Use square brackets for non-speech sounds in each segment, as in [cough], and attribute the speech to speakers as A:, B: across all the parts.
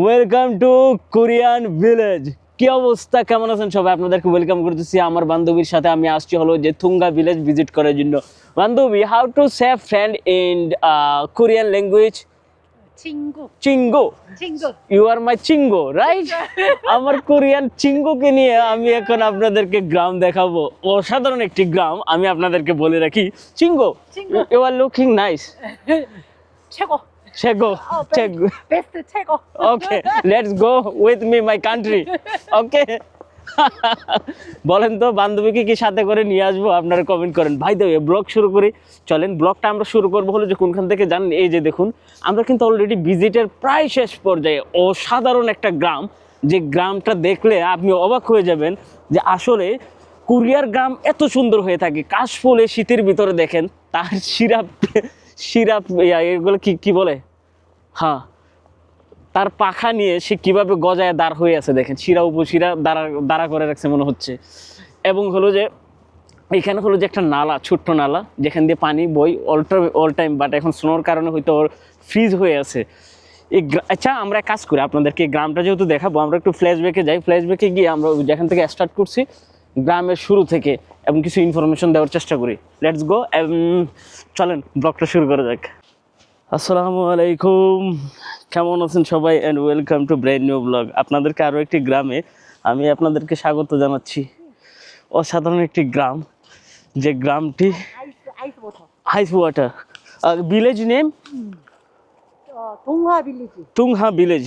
A: Welcome to Korean village কি অবস্থা? কেমন আছেন সবাই? আপনাদেরকে ওয়েলকাম করতেছি আমার বান্ধবীর সাথে। আমি আসছি হলো যে থুঙ্গা ভিলেজ ভিজিট করার জন্য। বান্ধবী how to save friend in
B: Korean language
A: চিঙ্গো you are my চিঙ্গো রাইট আমার কোরিয়ান চিঙ্গোকে নিয়ে আমি এখন আপনাদেরকে গ্রাম দেখাবো। অসাধারণ একটি গ্রাম আমি আপনাদেরকে বলে রাখি। চিঙ্গো you are looking nice
B: 최고.
A: check
B: go oh, check best check [laughs]
A: okay let's go with me my country. Okay. [laughs] বলেন তো বান্ধবীকে কি সাথে করে নিয়ে আসব? আপনারা কমেন্ট করেন। ভাই দেবে ব্লগ শুরু করি। চলেন ব্লগটা আমরা শুরু করব হলো যে কোনখান থেকে জান এই যে দেখুন আমরা কিন্তু অলরেডি ভিজিটের প্রায় শেষ পর্যায়ে অসাধারণ একটা গ্রাম। যে গ্রামটা দেখলে আপনি অবাক হয়ে যাবেন যে আসলে কুরিয়ার গ্রাম এত সুন্দর হয়ে থাকে। কাশফুলে শীতের ভিতরে দেখেন তার সিরাপ সিরাপ এগুলো কি কি বলে? হ্যাঁ। তার পাখা নিয়ে সে কীভাবে গজায় দাঁড় হয়ে আছে দেখেন, শিরা উপশিরা দাঁড়া দাঁড়া করে রাখছে মনে হচ্ছে। এবং হলো যে, এখানে হলো যে একটা নালা, ছোট্ট নালা, যেখান দিয়ে পানি বই অল অল টাইম বাট এখন স্নোর কারণে হয়তো ওর ফ্রিজ হয়ে আছে। এই আচ্ছা আমরা কাজ করি, আপনাদেরকে গ্রামটা যেহেতু দেখাবো, আমরা একটু ফ্ল্যাশব্যাকে যাই। ফ্ল্যাশব্যাকে গিয়ে আমরা যেখান থেকে স্টার্ট করছি, গ্রামের শুরু থেকে, এবং কিছু ইনফরমেশন দেওয়ার চেষ্টা করি। লেটস গো চলেন, ব্লগটা শুরু করা যাক। আসসালামু আলাইকুম। কেমন আছেন সবাই? And welcome to brand new blog আপনাদেরকে আরও একটি গ্রামে আমি আপনাদেরকে স্বাগত জানাচ্ছি। অসাধারণ একটি গ্রাম। যে গ্রামটি হাইস ওয়াটার
B: আর village name Tungha village
A: Tungha village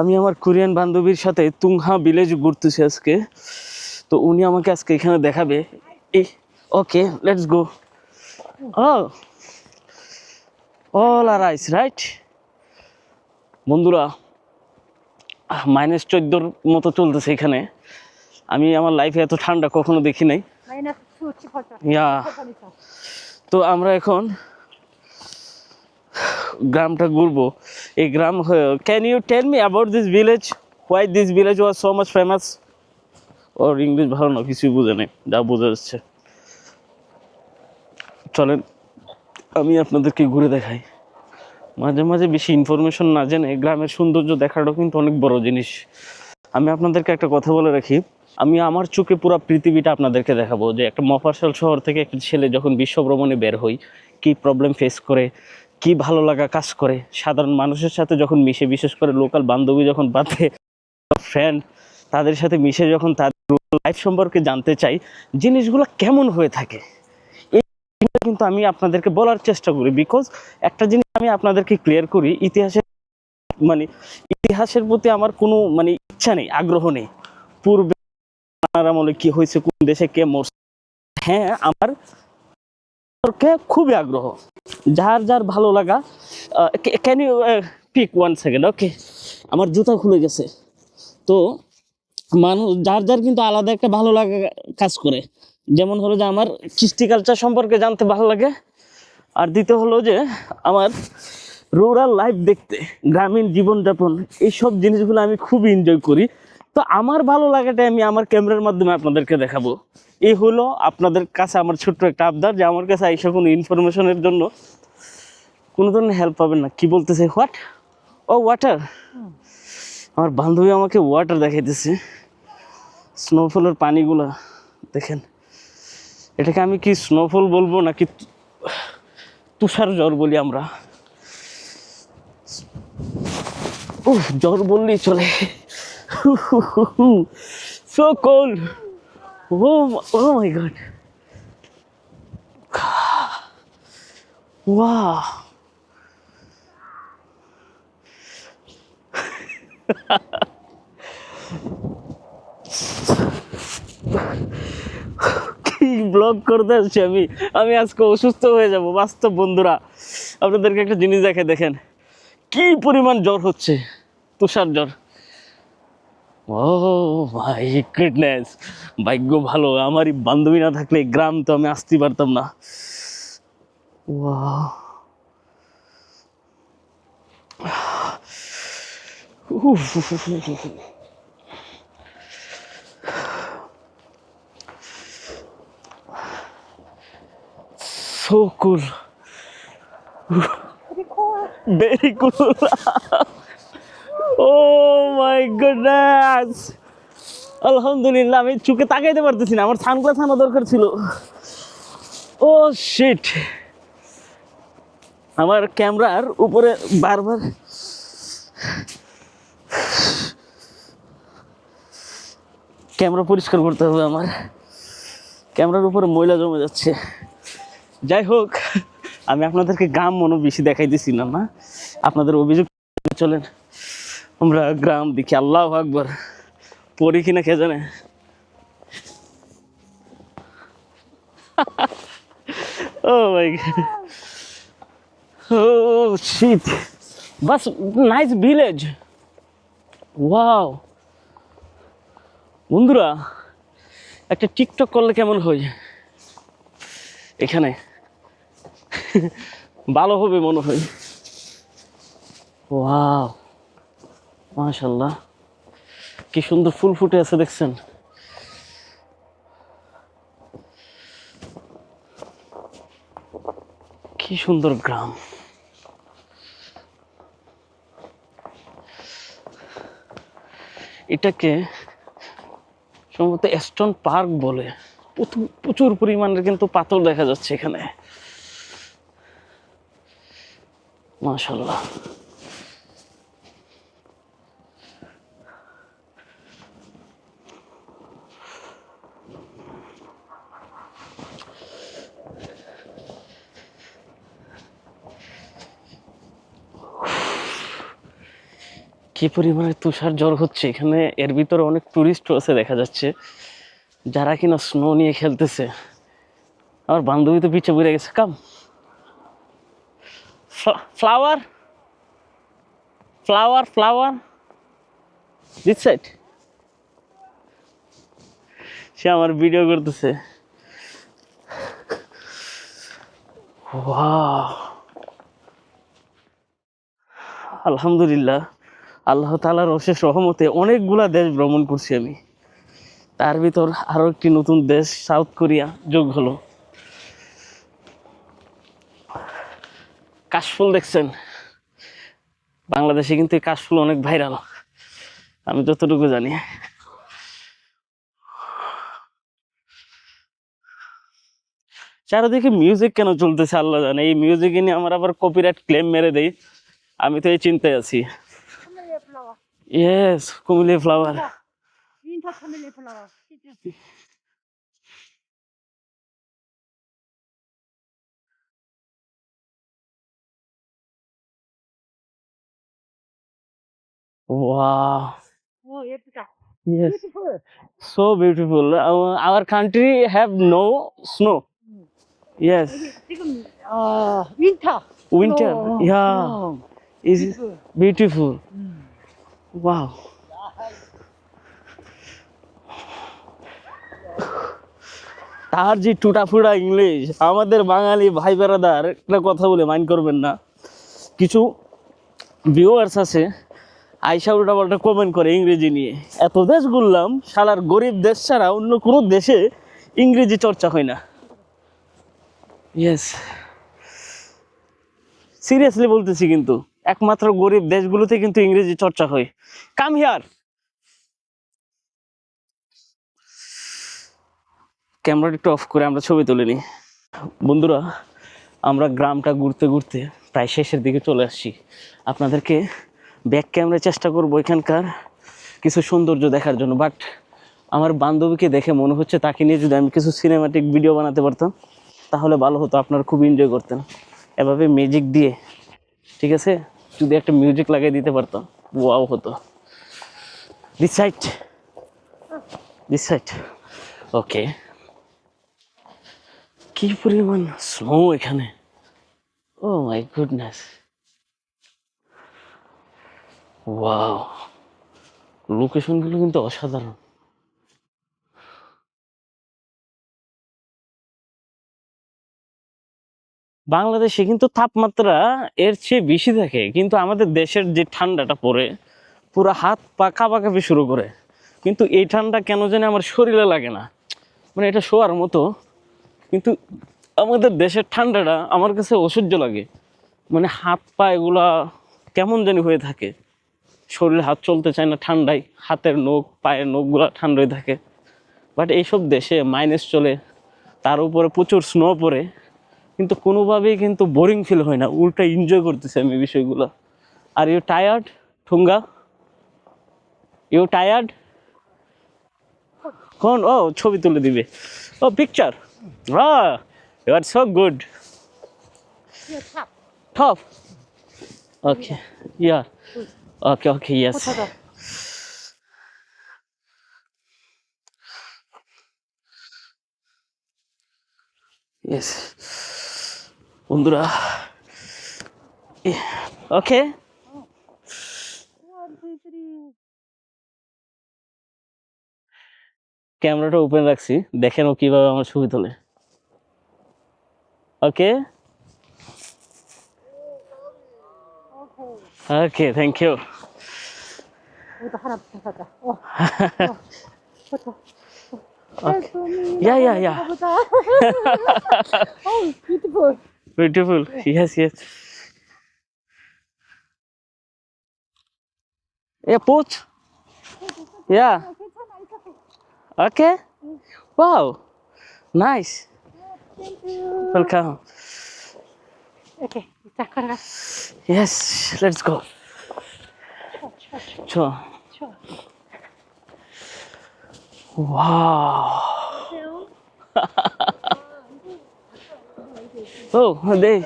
A: আমি আমার কোরিয়ান বান্ধবীর সাথে তুংহা ভিলেজ ঘুরতেছি আজকে। তো উনি আমাকে আজকে এখানে দেখাবে। Okay let's go oh all are ice right বন্ধুরা মাইনাস চোদ্দোর মতো চলতেছে এখানে। আমি আমার লাইফে এত ঠান্ডা কখনো দেখি নাই। তো আমরা এখন গ্রামটা ঘুরবো। এই গ্রাম can you tell me about this village why this village was so much famous or English ভালো না কিছুই বোঝে নেই যা বোঝা যাচ্ছে। চলেন। আমি আপনাদেরকে ঘুরে দেখাই। মাঝে মাঝে বেশি ইনফরমেশন না জেনে গ্রামের সৌন্দর্য দেখাটাও কিন্তু অনেক বড় জিনিস। আমি আপনাদেরকে একটা কথা বলে রাখি। আমি আমার চোখে পুরো পৃথিবীটা আপনাদেরকে দেখাবো যে একটা মফাসল শহর থেকে একটা ছেলে যখন বিশ্ব ভ্রমণে বের হই, কী প্রবলেম ফেস করে, কি ভালো লাগা কাজ করে। সাধারণ মানুষের সাথে যখন মিশে, বিশেষ করে লোকাল বান্ধবী যখন বাঁধে ফ্রেন্ড তাদের সাথে মিশে যখন তাদের লাইফ সম্পর্কে জানতে চাই, জিনিসগুলো কেমন হয়ে থাকে? কিন্তু আমি আপনাদেরকে বলার চেষ্টা করি বিকজ একটা জিনিস আমি আপনাদেরকে ক্লিয়ার করি, ইতিহাসের মানে ইতিহাসের প্রতি আমার কোনো মানে ইচ্ছা নেই, আগ্রহ নেই। পূর্বে আমলে কি হয়েছে, কোন দেশে কে মরছে হ্যাঁ আমার খুবই আগ্রহ। যার যার ভালো লাগা can you pick one second okay আমার জুতা খুলে গেছে। তো মানুষ, যার যার কিন্তু আলাদা একটা ভালো লাগা কাজ করে। যেমন হলো যে আমার কৃষ্টি কালচার সম্পর্কে জানতে ভালো লাগে। আর দ্বিতীয় হলো যে আমার রুরাল লাইফ দেখতে, গ্রামীণ জীবনযাপন, এইসব জিনিসগুলো আমি খুব এনজয় করি। তো আমার ভালো লাগাটা আমি আমার ক্যামেরার মাধ্যমে আপনাদেরকে দেখাবো। এই হলো আপনাদের কাছে আমার ছোট্ট একটা আবদার যে আমার কাছে এইসব কোনো ইনফরমেশনের জন্য কোনো ধরনের হেল্প পাবেন না। কি বলতেছে? হোয়াট ও ওয়াটার আমার বান্ধবী আমাকে ওয়াটার দেখাইতেছে। স্নোফলের পানিগুলা, দেখেন। এটাকে আমি কি স্নোফল বলব নাকি তুষার জ্বর বলি আমরা? উফ, জ্বর বললেই চলে। So cold oh oh my god. Wow [laughs] কি ব্লগ করতে আসছি আমি। আমি আজকে অসুস্থ হয়ে যাব, বাস্তব বন্ধুরা। আপনাদেরকে একটা জিনিস দেখে দেখেন। কি পরিমাণ জ্বর হচ্ছে? তুষার জ্বর। ও মাই গুডনেস ভাগ্য ভালো, আমারই বান্ধবী না থাকলে গ্রাম তো আমি আসতে পারতাম না। Wow. So cool very cool oh my goodness আলহামদুলিল্লাহ আমি চুকে তাকাইতে পারতেছি না। আমার সানগ্লাস আনা দরকার ছিল। oh ও শিট আমার ক্যামেরার উপরে বারবার ক্যামেরা পরিষ্কার করতে হবে আমার। ক্যামেরার উপরে ময়লা জমে যাচ্ছে। যাই হোক, আমি আপনাদেরকে গ্রাম মনো বেশি দেখাইতেছি না না আপনাদের অভিযোগ চলেন। আমরা গ্রাম দেখি, আল্লাহ আকবর। পড়ি কিনা কে জানে? ও মাই ও শিট বাস নাইস ভিলেজ ওয়াও বন্ধুরা, একটা টিকটক করলে কেমন হয়? এখানে। ভালো হবে মনে হয়। ওয়াও মাশাল্লাহ কি সুন্দর ফুল ফুটে আছে দেখছেন? কি সুন্দর গ্রাম। এটাকে সম্ভবত এস্টন পার্ক বলে। প্রচুর- পরিমাণের কিন্তু পাথর দেখা যাচ্ছে এখানে। মাশাল্লাহ কি পরিমাণে তুষার জ্বর হচ্ছে? এখানে এর ভিতরে অনেক টুরিস্ট আছে দেখা যাচ্ছে, যারা কিনা স্নো নিয়ে খেলতেছে। আমার বান্ধবী তো পিছিয়ে পড়ে গেছে come flower flower flower this side সে আমার ভিডিও করতেছে. আলহামদুলিল্লাহ, আল্লাহ তালার অশেষ রহমতে অনেকগুলা দেশ ভ্রমণ করছি আমি। তার ভিতর আরও একটি নতুন দেশ সাউথ কোরিয়া যোগ হলো। কাশফুল দেখছেন বাংলাদেশে কিন্তু এই কাশফুল অনেক ভাইরাল আমি যতটুকু জানি চারিদিকে মিউজিক কেন চলতেছে আল্লাহ জানে এই মিউজিক নিয়ে আমার আবার কপিরাইট ক্লেম মেরে দেই আমি তো এই চিন্তায় আছি yes
B: Kumily flower
A: Wow.
B: Oh,
A: yes.
B: Beautiful.
A: So beautiful. Uh, our country have no snow. Yes.
B: Uh, winter.
A: Winter.
B: Oh,
A: yeah.
B: Oh.
A: Is
B: beautiful.
A: beautiful.
B: Mm.
A: Wow. তার যে টুটাফুটা ইংলিশ আমাদের বাঙালি ভাই বেড়াদার একটা কথা বলে মাইন্ড করবেন না কিছু ভিউয়ার্স আছে আইসা উল্টা পাল্টা কমেন্ট করে ইংরেজি নিয়ে। এত দেশ ঘুরলাম, শালার গরিব দেশ ছাড়া অন্য কোনো দেশে ইংরেজি চর্চা হয় না। ইয়েস সিরিয়াসলি বলতেছি কিন্তু, একমাত্র গরিব দেশগুলোতে কিন্তু ইংরেজি চর্চা হয়। কাম হিয়ার ক্যামেরাটা একটু অফ করে আমরা ছবি তুলে নিই। বন্ধুরা, আমরা গ্রামটা ঘুরতে ঘুরতে প্রায় শেষের দিকে চলে আসছি। আপনাদেরকে ব্যাক ক্যামেরায় চেষ্টা করব এখানকার কিছু সৌন্দর্য দেখার জন্য বাট আমার বান্ধবীকে দেখে মনে হচ্ছে তাকে নিয়ে যদি আমি কিছু সিনেমাটিক ভিডিও বানাতে পারতাম, তাহলে ভালো হতো, আপনারা খুব এনজয় করতেন। এভাবে মিউজিক দিয়ে, ঠিক আছে? যদি একটা মিউজিক লাগিয়ে দিতে পারতাম ওয়াও হতো। দিস সাইড দিস ওকে কি পরিমাণ স্নো এখানে। ও মাই গুডনেস ওয়াও লোকেশনগুলো কিন্তু অসাধারণ। বাংলাদেশে কিন্তু তাপমাত্রা এর চেয়ে বেশি থাকে, কিন্তু আমাদের দেশের যে ঠান্ডাটা পড়ে, পুরো হাত পা কাঁপাকাঁপি শুরু করে। কিন্তু এই ঠান্ডা কেন জানি আমার শরীরে লাগে না। মানে এটা শোয়ার মতো। কিন্তু আমাদের দেশের ঠান্ডাটা আমার কাছে অসহ্য লাগে। মানে হাত পা এগুলা কেমন জানি হয়ে থাকে। শরীরে হাত চলতে চায় না ঠান্ডায় হাতের নখ পায়ের নখগুলো ঠান্ডায় থাকে। বাট এইসব দেশে মাইনাস চলে তার উপরে প্রচুর স্নো পড়ে কিন্তু কোনোভাবেই কিন্তু বোরিং ফিল হয় না উল্টা এনজয় করতেছি আমি বিষয়গুলো। আর ইউ টায়ার্ড ঠুঙ্গা ইউ টায়ার্ড কোন? ও ছবি তুলে দিবে। ও পিকচার হ্যাঁ you are so good
B: Hier, tap.
A: Top. Yes.
B: Butter da.
A: Yes. বন্ধুরা ওকে. ক্যামেরাটা ওপেন রাখছি দেখেন ও কীভাবে আমার ছবি তোলে ওকে
B: Okay,
A: thank you. [laughs] [laughs] oh,
B: beautiful. Beautiful, yes, yes. Yeah, poach. Yeah. Okay. Wow. Nice. Thank you.
A: Welcome. Okay. 야, 야.
B: 보자. oh, beautiful.
A: Beautiful yes yes a poach yeah
B: 괜찮아, 이렇게.
A: Okay wow nice
B: Thank you.
A: Welcome
B: 이렇게. 자, 걸어가.
A: Yes let's go
B: 쳐, 쳐, 쳐.
A: চ
B: 쳐.
A: Wow. oh, they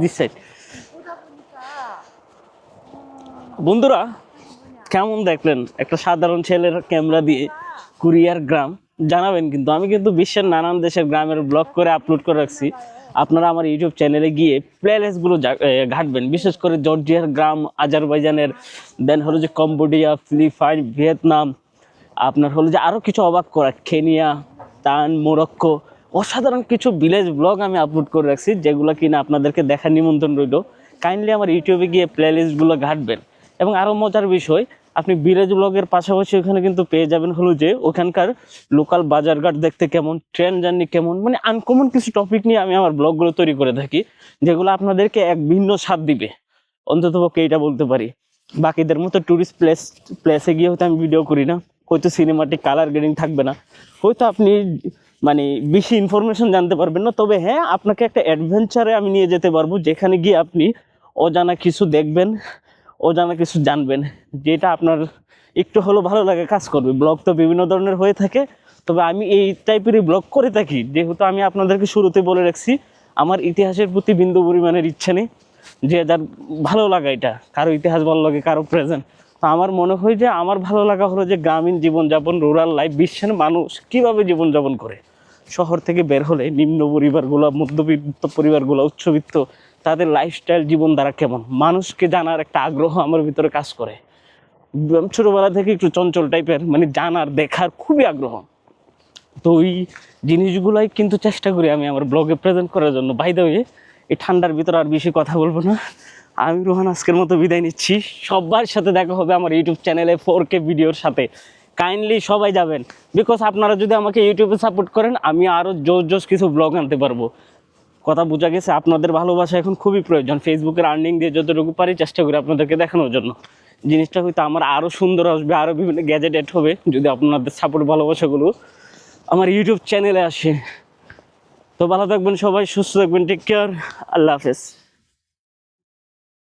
A: this side. বন্ধুরা কেমন দেখলেন একটা সাধারণ ছেলের camera দিয়ে courier গ্রাম জানাবেন কিন্তু আমি কিন্তু বিশ্বের নানান দেশের গ্রামের ব্লগ করে আপলোড করে রাখছি আপনারা আমার ইউটিউব চ্যানেলে গিয়ে প্লেলিস্টগুলো ঘাটবেন। বিশেষ করে জর্জিয়ার গ্রাম, আজারবাইজানের দেন হলো যে কম্বোডিয়া, ফিলিপাইন, ভিয়েতনাম, আপনার হলো যে আরও কিছু অবাক করা, কেনিয়া, তান, মোরক্কো, অসাধারণ কিছু ভিলেজ ব্লগ আমি আপলোড করে রাখছি, যেগুলো কিনা আপনাদেরকে দেখার নিমন্ত্রণ রইল। কাইন্ডলি আমার ইউটিউবে গিয়ে প্লেলিস্টগুলো ঘাটবেন। এবং আরও মজার বিষয় আপনি বিরাজ ব্লগের পাশাপাশি ওখানে কিন্তু পেয়ে যাবেন হলো যে ওখানকার লোকাল বাজারঘাট দেখতে কেমন ট্রেন জার্নি কেমন মানে আনকমন কিছু টপিক নিয়ে আমি আমার ব্লগগুলো তৈরি করে থাকি, যেগুলো আপনাদেরকে এক ভিন্ন স্বাদ দিবে। অন্ততপক্ষে এইটা বলতে পারি। বাকিদের মতো ট্যুরিস্ট প্লেস প্লেসে গিয়ে হয়তো আমি ভিডিও করি না। হয়তো সিনেমাটিক কালার গ্রেডিং থাকবে না। হয়তো আপনি মানে বেশি ইনফরমেশন জানতে পারবেন না, তবে হ্যাঁ আপনাকে একটা অ্যাডভেঞ্চারে আমি নিয়ে যেতে পারব, যেখানে গিয়ে আপনি অজানা কিছু দেখবেন। অজানা কিছু জানবেন, যেটা আপনার একটু হলেও ভালো লাগে কাজ করবে। ব্লগ তো বিভিন্ন ধরনের হয়ে থাকে, তবে আমি এই টাইপেরই ব্লগ করে থাকি। যেহেতু আমি আপনাদেরকে শুরুতে বলে রাখছি, আমার ইতিহাসের প্রতি বিন্দু পরিমাণের ইচ্ছে নেই যে যার ভালো লাগা এটা, কারও ইতিহাস ভালো লাগে, কারও প্রেজেন্ট তো আমার মনে হয় যে আমার ভালো লাগা হলো যে গ্রামীণ জীবনযাপন রুরাল লাইফ বিশ্বের মানুষ কীভাবে জীবনযাপন করে। শহর থেকে বের হলে নিম্ন পরিবারগুলো, মধ্যবিত্ত পরিবারগুলো, উচ্চবিত্ত তাদের লাইফস্টাইল জীবনধারা কেমন? মানুষকে জানার একটা আগ্রহ আমার ভিতরে কাজ করে। ছোটোবেলা থেকে একটু চঞ্চল টাইপের মানে জানার, দেখার খুবই আগ্রহ। তো ওই জিনিসগুলাই কিন্তু চেষ্টা করি আমি আমার ব্লগে প্রেজেন্ট করার জন্য। বাইদে হয়ে এই ঠান্ডার ভিতরে আর বেশি কথা বলব না। আমি রোহান আজকের মতো বিদায় নিচ্ছি। সবার সাথে দেখা হবে আমার ইউটিউব চ্যানেলে ফোর কে ভিডিওর সাথে। কাইন্ডলি সবাই যাবেন। বিকজ আপনারা যদি আমাকে ইউটিউবে সাপোর্ট করেন, আমি আরও জোস জোস কিছু ব্লগ আনতে পারব। কথা বোঝা গেছে, আপনাদের ভালোবাসা এখন খুবই প্রয়োজন। ফেসবুকের আর্নিং দিয়ে যতটুকু পারি চেষ্টা করি আপনাদেরকে দেখানোর জন্য। জিনিসটা হয়তো আমার আরও সুন্দর আসবে আরও বিভিন্ন গ্যাজেটেড হবে, যদি আপনাদের সাপোর্ট ভালোবাসাগুলো আমার ইউটিউব চ্যানেলে আসে। তো ভালো থাকবেন সবাই, সুস্থ থাকবেন টেক কেয়ার আল্লাহ হাফেজ।